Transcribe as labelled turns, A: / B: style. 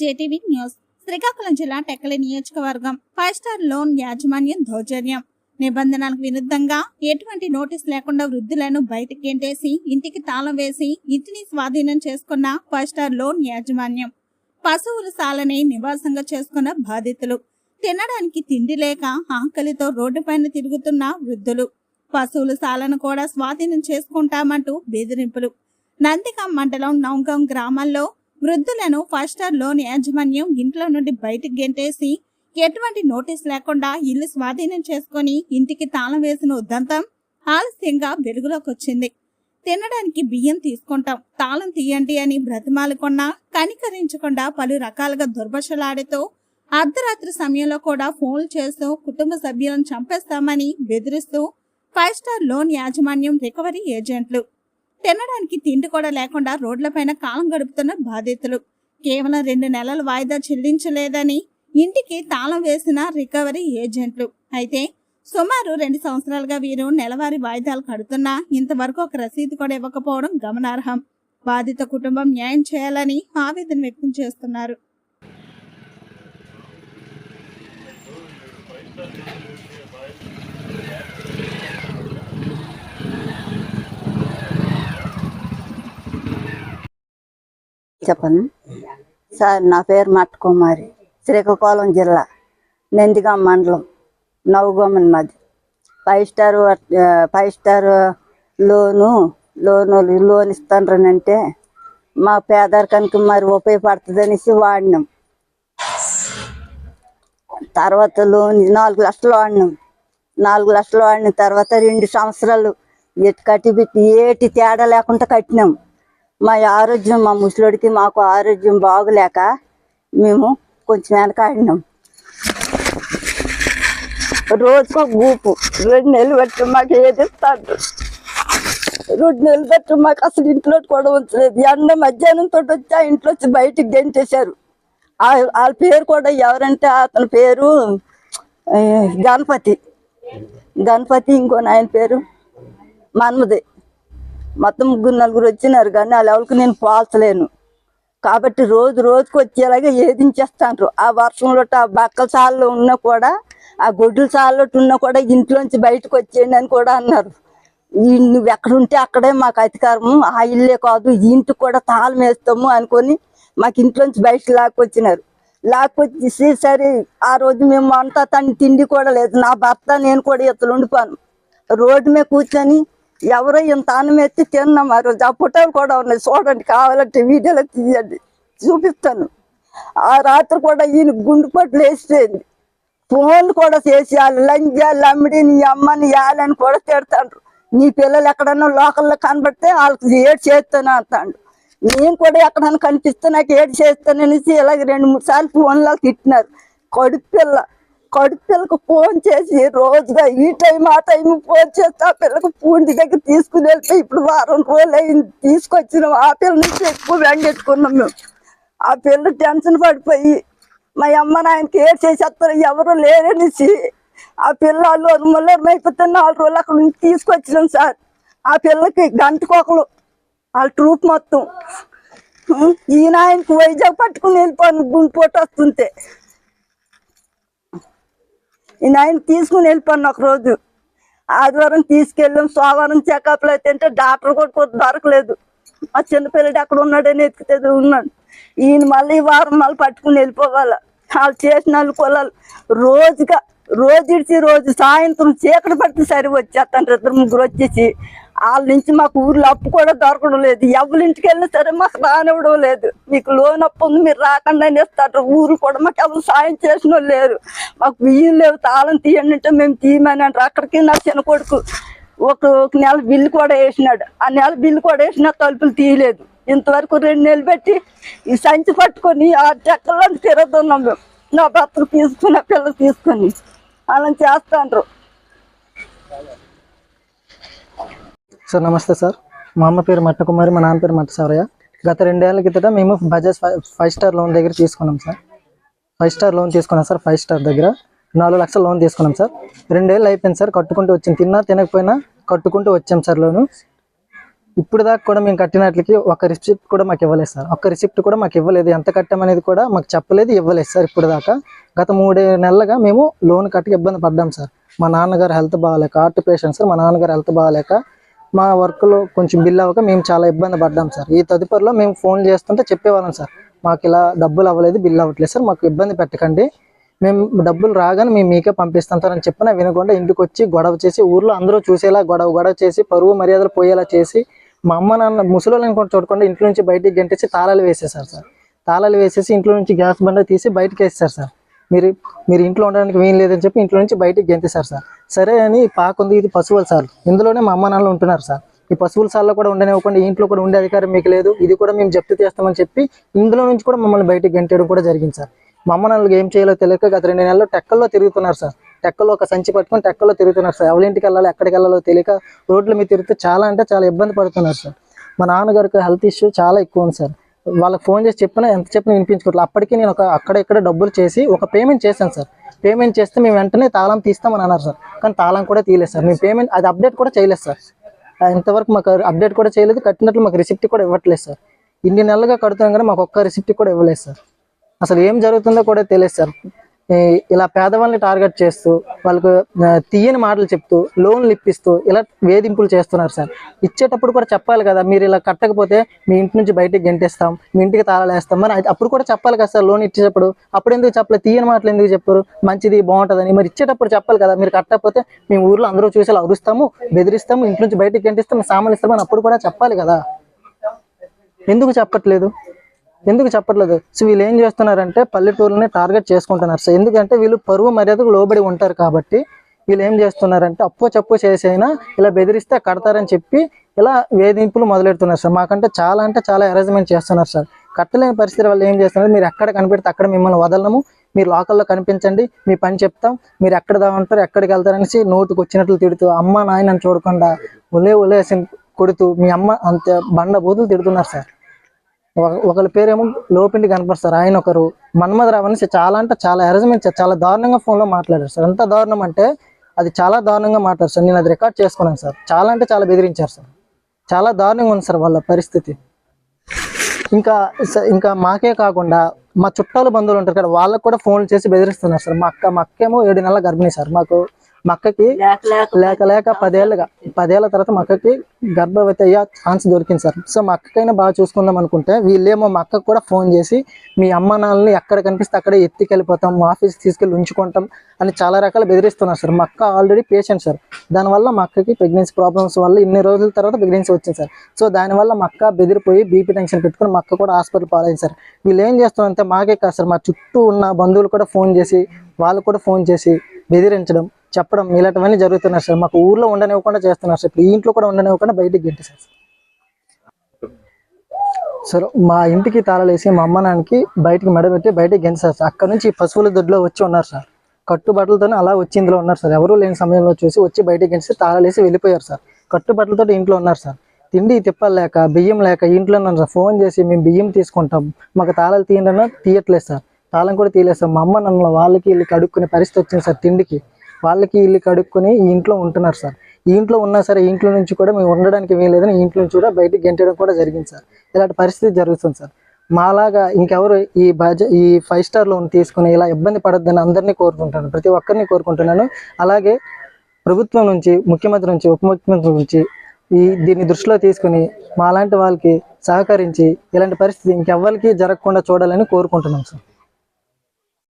A: JTV news. Srikakulam జిల్లా టెక్కలి నియోజకవర్గం five star loan యాజమాన్యం దౌర్జన్యం. నిబంధనలకు విరుద్ధంగా ఎటువంటి నోటీస్ లేకుండా వృద్ధులను బయటకు ఎంటేసి ఇంటికి తాళం వేసి ఇంటిని స్వాధీనం చేసుకున్న ఫైవ్ స్టార్ లోన్ యాజమాన్యం. పశువుల సాలని నివాసంగా చేసుకున్న బాధితులు. తినడానికి తిండి లేక ఆకలితో రోడ్డుపైన తిరుగుతున్న వృద్ధులు. పశువుల సాలను కూడా స్వాధీనం చేసుకుంటామంటూ బెదిరింపులు. నందికం మండలం నౌగం గ్రామాల్లో వృద్ధులను ఫైవ్ స్టార్ లోన్ యాజమాన్యం ఇంట్లో నుండి బయటకు గెంటేసి ఎటువంటి నోటీస్ లేకుండా ఇల్లు స్వాధీనం చేసుకొని ఇంటికి తాళం వేసిన ఉద్దంతం ఆలస్యంగా వెలుగులోకి వచ్చింది. తినడానికి బియ్యం తీసుకుంటాం తాళం తీయండి అని బ్రతిమాలుకున్నా కనికరించకుండా పలు రకాలుగా దుర్భషలాడుతూ అర్ధరాత్రి సమయంలో కూడా ఫోన్లు చేస్తూ కుటుంబ సభ్యులను చంపేస్తామని బెదిరిస్తూ ఫైవ్ స్టార్ లోన్ యాజమాన్యం రికవరీ ఏజెంట్లు తినడానికి తిండి కూడా లేకుండా రోడ్లపైన కాలం గడుపుతున్న బాధితులు. కేవలం రెండు నెలల వాయిదా చెల్లించలేదని ఇంటికి తాళం వేసిన రికవరీ ఏజెంట్లు. అయితే సుమారు రెండు సంవత్సరాలుగా వీరు నెలవారీ వాయిదాలు కడుతున్నా ఇంతవరకు ఒక రసీదు కూడా ఇవ్వకపోవడం గమనార్హం. బాధిత కుటుంబం న్యాయం చేయాలని ఆవేదన వ్యక్తం చేస్తున్నారు.
B: చెప్పండి సార్ నా పేరు మట్టుకుమారి శ్రీకాకుళం జిల్లా నందిగాం మండలం నవగోమన్ మాది. Five star five star loan loan loan ఇస్తానంటే మా పేదరికానికి మరి ఉపయోగపడుతుంది అనేసి వాడినాం. తర్వాత లోన్ నాలుగు లక్షలు వాడినాం. నాలుగు లక్షలు వాడిన తర్వాత రెండు సంవత్సరాలు ఎటు కట్టి పెట్టి ఏటి తేడా లేకుండా కట్టినాం. మా ఆరోగ్యం మా ముసలోడికి మాకు ఆరోగ్యం బాగులేక మేము కొంచెం వెనకాడినాం రోజుకో గూపు రెండు నెలలు బట్టి మాకు ఏది ఇస్తాడు? రెండు నెలలు బట్టి మాకు అసలు ఇంట్లో కూడా ఉంచలేదు ఎండ మధ్యాహ్నం తోటి వచ్చి ఆ ఇంట్లో వచ్చి బయటికి గెంటేశారు. ఆ- వాళ్ళ పేరు కూడా ఎవరంటే అతని పేరు గణపతి. గణపతి ఇంకో నాయన పేరు మన్మదే మొత్తం ముగ్గురు నలుగురు వచ్చినారు కానీ ఆ లెవెల్కి నేను పోల్చలేను. కాబట్టి రోజు రోజుకు వచ్చేలాగా ఏదించేస్తాను ఆ వర్షంలో ఆ బక్కల సాల్లో ఉన్నా కూడా ఆ గొడ్డుల సాల్లో ఉన్నా కూడా ఇంట్లోంచి బయటకు వచ్చేయండి అని కూడా అన్నారు. ఈ నువ్వు ఎక్కడుంటే అక్కడే మాకు అధికారము ఆ ఇల్లే కాదు ఇంటికి కూడా తాళం వేస్తాము అనుకొని మాకు ఇంట్లోంచి బయట లాక్కొచ్చినారు. లాక్కొచ్చేసి సరే ఆ రోజు మేము అంతా తన తిండి కూడా లేదు. నా భర్త నేను కూడా ఇతలు ఉండిపోను. రోడ్డు మీద కూర్చొని ఎవరో ఇంత అన్నం ఎత్తి తిన్నాం ఆ రోజు ఆ ఫోటోలు కూడా ఉన్నాయి. చూడండి కావాలంటే వీడియోలో తీయండి. చూపిస్తాను. ఆ రాత్రి కూడా ఈయన గుండుపట్లు వేసేయండి. ఫోన్లు కూడా చేసి వాళ్ళు లంజాలు అమ్మిడి నీ అమ్మని యాలని కూడా తిడతాండ్రు. నీ పిల్లలు ఎక్కడన్నా లోకల్లో కనబడితే వాళ్ళకి ఏడు చేస్తాను అంటాడు. నేను కూడా ఎక్కడన్నా కనిపిస్తే నాకు ఏడు చేస్తాను అనేసి ఇలాగ రెండు మూడు సార్లు ఫోన్లో తిట్టినారు. కడుపు పిల్ల. కడుపు పిల్లకు ఫోన్ చేసి రోజుగా ఈ టైం ఆ టైం ఫోన్ చేస్తే ఆ పిల్లకు పూండి దగ్గర తీసుకుని వెళ్తే ఇప్పుడు వారం రోజులు అయింది. తీసుకొచ్చినాం ఆ పిల్ల నుంచి ఎక్కువ వెంగెట్టుకున్నాం మేము. ఆ పిల్ల టెన్షన్ పడిపోయి మా అమ్మ నాయనకి ఏం చేసేస్తారు? ఎవరు లేరనేసి ఆ పిల్లలు మళ్ళీ అయిపోతే నాలుగు రోజులు అక్కడ నుంచి తీసుకొచ్చినాం సార్. ఆ పిల్లకి గంటకొకలు వాళ్ళ ట్రూప్ మొత్తం. ఈయన ఆయనకు వైజాగ్ పట్టుకుని వెళ్ళిపోను గుండెపోటు వస్తుంటే. నేను ఆయన తీసుకుని వెళ్ళిపోను ఒక రోజు ఆదివారం తీసుకెళ్ళాం సోమవారం చెకప్లు అయితే అంటే డాక్టర్ కూడా దొరకలేదు. మా చిన్నపిల్లడు అక్కడ ఉన్నాడని ఎత్తుకుతే ఉన్నాడు. ఈయన మళ్ళీ ఈ వారం మళ్ళీ పట్టుకుని వెళ్ళిపోవాలి. వాళ్ళు చేసిన వాళ్ళు పొలాలు రోజుగా రోజు ఇడిచి రోజు సాయంత్రం చీకటి పడితే సరి వచ్చేస్తాను. ఇద్దరు ముగ్గురు వచ్చేసి వాళ్ళ నుంచి మాకు ఊర్లో అప్పు కూడా దొరకడం లేదు. ఎవరి ఇంటికి వెళ్ళినా సరే మాకు రానివ్వడం లేదు. మీకు లోన్ అప్పు ఉంది మీరు రాకుండా ఇస్తారు ఊరు కూడా మాకు ఎవరు సాయం చేసిన వాళ్ళు లేరు. మాకు బియ్యం లేవు తాళం తీయండి అంటే మేము తీయమని అంటారు. అక్కడికి నా చిన్న కొడుకు ఒక ఒక నెల బిల్లు కూడా వేసినాడు. ఆ నెల బిల్లు కూడా వేసినా తలుపులు తీయలేదు. ఇంతవరకు రెండు నెలలు పెట్టి ఈ సంచి పట్టుకొని ఆ చెక్కల్లో తిరుగుతున్నాం మేము. నా భర్తలు తీసుకుని నా పిల్లలు తీసుకొని. అలా చేస్తాండ్రు.
C: సార్ నమస్తే సార్. మా అమ్మ పేరు మట్టకుమారి మా నాన్న పేరు మట్ట సారయ్య గత రెండేళ్ళ కిందట మేము బజాజ్ ఫైవ్ స్టార్ లోన్ దగ్గర తీసుకున్నాం సార్. ఫైవ్ స్టార్ లోన్ తీసుకున్నాం సార్ ఫైవ్ స్టార్ దగ్గర. నాలుగు లక్షల లోన్ తీసుకున్నాం సార్. రెండేళ్ళు అయిపోయింది సార్ కట్టుకుంటూ వచ్చింది తిన్నా తినకపోయినా కట్టుకుంటూ వచ్చాం సార్ లోను. ఇప్పుడు దాకా కూడా మేము కట్టినట్లకి ఒక రిసిప్ట్ కూడా మాకు ఇవ్వలేదు సార్. ఒక్క రిసిప్ట్ కూడా మాకు ఇవ్వలేదు. ఎంత కట్టామనేది కూడా మాకు చెప్పలేదు ఇవ్వలేదు సార్ ఇప్పుడు దాకా. గత మూడే నెలలుగా మేము లోన్ కట్టి ఇబ్బంది పడ్డాం సార్. మా నాన్నగారు హెల్త్ బాగాలేక హార్ట్ పేషెంట్ సార్ మా నాన్నగారు హెల్త్ బాగాలేక మా వర్క్లో కొంచెం బిల్ అవ్వక మేము చాలా ఇబ్బంది పడ్డాం సార్. ఈ తదుపరిలో మేము ఫోన్ చేస్తుంటే చెప్పేవాళ్ళం సార్ మాకు ఇలా డబ్బులు అవ్వలేదు బిల్ అవ్వట్లేదు సార్ మాకు ఇబ్బంది పెట్టకండి. మేము డబ్బులు రాగానే మేము మీకే పంపిస్తాం సార్ అని చెప్పిన వినకుండా ఇంటికి వచ్చి గొడవ చేసి ఊర్లో అందరూ చూసేలా గొడవ గొడవ చేసి పరువు మర్యాదలు పోయేలా చేసి మా అమ్మ నాన్న ముసలోళ్ళని కూడా చూడకుండా ఇంట్లో నుంచి బయటికి గంటేసి తాళాలు వేసేసారు సార్. తాళాలు వేసేసి ఇంట్లో నుంచి గ్యాస్ బండ తీసి బయటకు వేసేసారు సార్. మీరు మీరు ఇంట్లో ఉండడానికి వీలు లేదని చెప్పి ఇంట్లో నుంచి బయటికి గెంతేశారు సార్. సరే అని పాకుంది ఇది పశువుల సార్. ఇందులోనే మా అమ్మ నాన్నలు ఉంటున్నారు సార్. ఈ పశువుల సార్లో కూడా ఉండనివ్వకుండా ఇంట్లో కూడా ఉండే అధికారం మీకు లేదు. ఇది కూడా మేము జప్తు చేస్తామని చెప్పి ఇందులో నుంచి కూడా మమ్మల్ని బయటికి గెంటేయడం కూడా జరిగింది సార్. మా అమ్మ నాన్నలకు ఏం చేయాలో తెలియక గత రెండు నెలలు టెక్కల్లో తిరుగుతున్నారు సార్. టెక్కల్లో ఒక సంచి పట్టుకొని టెక్కల్లో తిరుగుతున్నారు సార్. ఎవరింటికి వెళ్ళాలో ఎక్కడికి వెళ్ళాలో తెలియక రోడ్ల మీద తిరిగితే చాలా అంటే చాలా ఇబ్బంది పడుతున్నారు సార్. మా నాన్నగారికి హెల్త్ ఇష్యూ చాలా ఎక్కువ ఉంది సార్. వాళ్ళకి ఫోన్ చేసి చెప్పినా ఎంత చెప్పినా వినిపించుకోవట్లేదు అప్పటికి నేను ఒక అక్కడ ఇక్కడ డబ్బులు చేసి ఒక పేమెంట్ చేశాను సార్. పేమెంట్ చేస్తే మేము వెంటనే తాళం తీస్తామని అన్నారు సార్. కానీ తాళం కూడా తీయలేదు సార్. మేము పేమెంట్ అది అప్డేట్ కూడా చేయలేదు సార్. ఎంతవరకు ఇంతవరకు మాకు అప్డేట్ కూడా చేయలేదు. కట్టినట్లు మాకు రిసిప్ట్ కూడా ఇవ్వట్లేదు సార్. ఇన్ని నెలలుగా కడుతున్నాం కానీ మాకు ఒక్క రిసిప్ట్ కూడా ఇవ్వలేదు సార్. అసలు ఏం జరుగుతుందో కూడా తెలియదు సార్. ఇలా పేదవాళ్ళని టార్గెట్ చేస్తూ వాళ్ళకు తీయని మాటలు చెప్తూ లోన్లు ఇప్పిస్తూ ఇలా వేధింపులు చేస్తున్నారు సార్. ఇచ్చేటప్పుడు కూడా చెప్పాలి కదా మీరు ఇలా కట్టకపోతే మీ ఇంటి నుంచి బయటికి గెంటేస్తాం మీ ఇంటికి తాళాలేస్తాం మరి అప్పుడు కూడా చెప్పాలి కదా సార్ లోన్ ఇచ్చేటప్పుడు. అప్పుడు ఎందుకు చెప్పలేదు? తీయని మాటలు ఎందుకు చెప్పారు? మంచిది బాగుంటుందని. మరి ఇచ్చేటప్పుడు చెప్పాలి కదా మీరు కట్టకపోతే మేము ఊర్లో అందరూ చూసేలా అరుస్తాము బెదిరిస్తాము ఇంటి నుంచి బయటికి గెంటిస్తాము సామాన్లు ఇస్తామని అప్పుడు కూడా చెప్పాలి కదా. ఎందుకు చెప్పట్లేదు? ఎందుకు చెప్పట్లేదు? సో వీళ్ళు ఏం చేస్తున్నారంటే పల్లెటూరుని టార్గెట్ చేసుకుంటున్నారు. సో ఎందుకంటే వీళ్ళు పరువు మర్యాదకు లోబడి ఉంటారు కాబట్టి వీళ్ళు ఏం చేస్తున్నారంటే అప్పు చప్పు చేసైనా ఇలా బెదిరిస్తే కడతారని చెప్పి ఇలా వేధింపులు మొదలెడుతున్నారు సార్. మాకంటే చాలా అంటే చాలా అరేంజ్మెంట్ చేస్తున్నారు సార్. కట్టలేని పరిస్థితి వాళ్ళు ఏం చేస్తున్నారు? మీరు ఎక్కడ కనిపెడితే అక్కడ మిమ్మల్ని వదలము. మీరు లోకల్లో కనిపించండి. మీ పని చెప్తాం. మీరు ఎక్కడ దామంటారు ఎక్కడికి వెళ్తారనేసి నోటుకు వచ్చినట్లు తిడుతూ అమ్మ నాయనని చూడకుండా ఒలే ఒలేసి కొడుతూ మీ అమ్మ అంత బండ బూతులు తిడుతున్నారు సార్. ఒకళ్ళ పేరేమో లోపిండి కనపడతారు ఆయన ఒకరు మన్మధరావు అనేసి చాలా అంటే చాలా అరేంజ్మెంట్ చాలా దారుణంగా ఫోన్లో మాట్లాడారు సార్. ఎంత దారుణం అంటే అది చాలా దారుణంగా మాట్లాడారు సార్. నేను అది రికార్డ్ చేసుకున్నాను సార్. చాలా అంటే చాలా బెదిరించారు సార్. చాలా దారుణంగా ఉంది సార్ వాళ్ళ పరిస్థితి. ఇంకా ఇంకా మాకే కాకుండా మా చుట్టాలు బంధువులు ఉంటారు కదా వాళ్ళకు కూడా ఫోన్ చేసి బెదిరిస్తున్నారు సార్. మా అక్క మా అక్కేమో ఏడు నెలల గర్భిణి సార్. మాకు మా అక్కకి లేక లేక పదేళ్ళగా పదేళ్ళ తర్వాత మా అక్కకి గర్భవతి అయ్యే ఛాన్స్ దొరికింది సార్. సో మా అక్కకైనా బాగా చూసుకుందాం అనుకుంటే వీళ్ళేమో మా అక్కకు కూడా ఫోన్ చేసి మీ అమ్మ నాన్నని ఎక్కడ కనిపిస్తే అక్కడే ఎత్తికెళ్ళిపోతాం మా ఆఫీస్కి తీసుకెళ్ళి ఉంచుకుంటాం అని చాలా రకాల బెదిరిస్తున్నారు సార్. మా అక్క ఆల్రెడీ పేషెంట్ సార్. దానివల్ల మా అక్కకి ప్రెగ్నెన్సీ ప్రాబ్లమ్స్ వల్ల ఇన్ని రోజుల తర్వాత ప్రెగ్నెన్సీ వచ్చింది సార్. సో దానివల్ల మా అక్క బెదిరిపోయి బీపీ టెన్షన్ పెట్టుకుని మా అక్క కూడా హాస్పిటల్ పాలైంది సార్. వీళ్ళు ఏం చేస్తున్నారంటే మాకే కాదు సార్ మా చుట్టూ ఉన్న బంధువులు కూడా ఫోన్ చేసి వాళ్ళు కూడా ఫోన్ చేసి బెదిరించడం చెప్పడం ఇలాంటివన్నీ జరుగుతున్నాయి సార్. మాకు ఊర్లో ఉండనివ్వకుండా చేస్తున్నారు సార్. ఇప్పుడు ఇంట్లో కూడా ఉండనివ్వకుండా బయటికి గెంటేశారు సార్. సార్ మా ఇంటికి తాళాలేసి మా అమ్మ నాన్నకి బయటికి మెడబెట్టి బయటికి గెంటారు సార్. అక్కడ నుంచి పశువుల దొడ్లో వచ్చి ఉన్నారు సార్. కట్టుబట్టలతోనే అలా వచ్చి ఇందులో ఉన్నారు సార్. ఎవరూ లేని సమయంలో చూసి వచ్చి బయటికి గెంచి తాళాలేసి వెళ్ళిపోయారు సార్. కట్టుబట్టలతో ఇంట్లో ఉన్నారు సార్. తిండి తిప్పలు లేక బియ్యం లేక ఇంట్లో ఉన్నారు సార్. ఫోన్ చేసి మేము బియ్యం తీసుకుంటాం. మాకు తాళాలు తీయండి తీయట్లేదు సార్. తాళం కూడా తీయలేదు సార్. మా అమ్మ నన్ను వాళ్ళకి వీళ్ళకి అడుక్కునే పరిస్థితి వచ్చింది సార్ తిండికి. వాళ్ళకి వీళ్ళు కడుక్కొని ఈ ఇంట్లో ఉంటున్నారు సార్. ఈ ఇంట్లో ఉన్నా సరే ఇంట్లో నుంచి కూడా మేము ఉండడానికి వీలేదని ఈ ఇంట్లో నుంచి కూడా బయటికి గెంటడం కూడా జరిగింది సార్. ఇలాంటి పరిస్థితి జరుగుతుంది సార్. మాలాగా ఇంకెవరు ఈ బజ ఈ ఫైవ్ స్టార్ లోన్ తీసుకుని ఇలా ఇబ్బంది పడొద్దని అందరినీ కోరుకుంటాను ప్రతి ఒక్కరిని కోరుకుంటున్నాను. అలాగే ప్రభుత్వం నుంచి ముఖ్యమంత్రి నుంచి ఉప ముఖ్యమంత్రి నుంచి ఈ దీన్ని దృష్టిలో తీసుకుని మాలాంటి వాళ్ళకి సహకరించి ఇలాంటి పరిస్థితి ఇంకెవ్వరికి జరగకుండా చూడాలని కోరుకుంటున్నాం సార్.